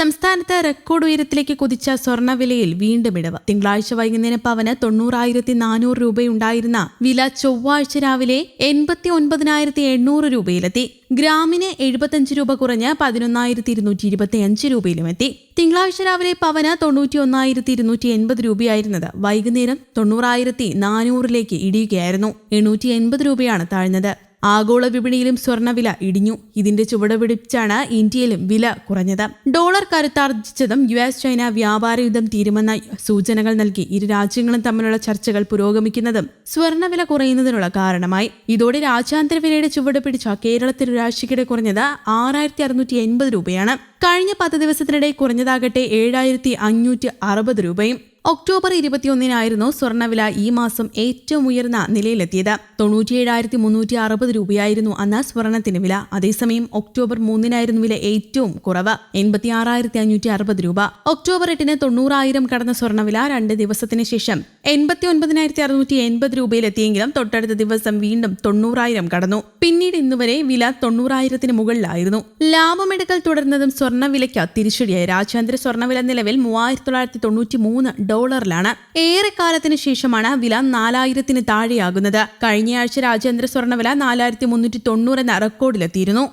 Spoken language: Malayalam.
സംസ്ഥാനത്ത് റെക്കോർഡ് ഉയരത്തിലേക്ക് കുതിച്ച സ്വർണവിലയിൽ വീണ്ടും ഇടവ്. തിങ്കളാഴ്ച വൈകുന്നേരം പവന് തൊണ്ണൂറായിരത്തി നാനൂറ് രൂപയുണ്ടായിരുന്ന വില ചൊവ്വാഴ്ച രാവിലെ എൺപത്തി ഒൻപതിനായിരത്തി എണ്ണൂറ് രൂപയിലെത്തി. ഗ്രാമിന് എഴുപത്തഞ്ച് രൂപ കുറഞ്ഞ് പതിനൊന്നായിരത്തി ഇരുന്നൂറ്റി ഇരുപത്തി അഞ്ച് രൂപയിലുമെത്തി. തിങ്കളാഴ്ച രാവിലെ പവന് തൊണ്ണൂറ്റി ഒന്നായിരത്തി ഇരുന്നൂറ്റി എൺപത് രൂപയായിരുന്നത് വൈകുന്നേരം തൊണ്ണൂറായിരത്തി നാനൂറിലേക്ക് ഇടിയുകയായിരുന്നു. എണ്ണൂറ്റി എൺപത് രൂപയാണ് താഴ്ന്നത്. ആഗോള വിപണിയിലും സ്വർണവില ഇടിഞ്ഞു. ഇതിന്റെ ചുവട് പിടിച്ചാണ് ഇന്ത്യയിലും വില കുറഞ്ഞത്. ഡോളർ കരുത്താർജിച്ചതും യു എസ് ചൈന വ്യാപാര യുദ്ധം തീരുമെന്ന സൂചനകൾ നൽകി ഇരു രാജ്യങ്ങളും തമ്മിലുള്ള ചർച്ചകൾ പുരോഗമിക്കുന്നതും സ്വർണവില കുറയുന്നതിനുള്ള കാരണമായി. ഇതോടെ രാജ്യാന്തര വിലയുടെ ചുവട് പിടിച്ച കേരളത്തിൽ ഒരാഴ്ചക്കിടെ കുറഞ്ഞത് ആറായിരത്തി അറുന്നൂറ്റി എൺപത് രൂപയാണ്. കഴിഞ്ഞ പത്ത് ദിവസത്തിനിടെ കുറഞ്ഞതാകട്ടെ ഏഴായിരത്തി അഞ്ഞൂറ്റി അറുപത് രൂപയും. ഒക്ടോബർ ഇരുപത്തിയൊന്നിനായിരുന്നു സ്വർണവില ഈ മാസം ഏറ്റവും ഉയർന്ന നിലയിലെത്തിയത്. തൊണ്ണൂറ്റിയേഴായിരത്തി മുന്നൂറ്റി അറുപത് രൂപയായിരുന്നു അന്ന് സ്വർണത്തിന് വില. അതേസമയം ഒക്ടോബർ മൂന്നിനായിരുന്നു വില ഏറ്റവും കുറവ് എൺപത്തിയാറായിരത്തി അഞ്ഞൂറ്റി അറുപത് രൂപ. ഒക്ടോബർ എട്ടിന് തൊണ്ണൂറായിരം കടന്ന സ്വർണവില രണ്ട് ദിവസത്തിന് ശേഷം എൺപത്തി ഒൻപതിനായിരത്തി അറുന്നൂറ്റി എൺപത് രൂപയിലെത്തിയെങ്കിലും തൊട്ടടുത്ത ദിവസം വീണ്ടും തൊണ്ണൂറായിരം കടന്നു. പിന്നീട് ഇന്നുവരെ വില തൊണ്ണൂറായിരത്തിന് മുകളിലായിരുന്നു. ലാഭമെടുക്കൽ തുടർന്നതും സ്വർണവിലയ്ക്ക് തിരിച്ചടിയായി. രാജ്യാന്തര സ്വർണവില നിലവിൽ മൂവായിരത്തി തൊള്ളായിരത്തി തൊണ്ണൂറ്റി മൂന്ന് ഡോളറിലാണ്. ഏറെക്കാലത്തിന് ശേഷമാണ് വില നാലായിരത്തിന് താഴെയാകുന്നത്. കഴിഞ്ഞയാഴ്ച രാജ്യാന്തര സ്വർണവില നാലായിരത്തി മുന്നൂറ്റി തൊണ്ണൂറ് എന്ന റെക്കോർഡിലെത്തിയിരുന്നു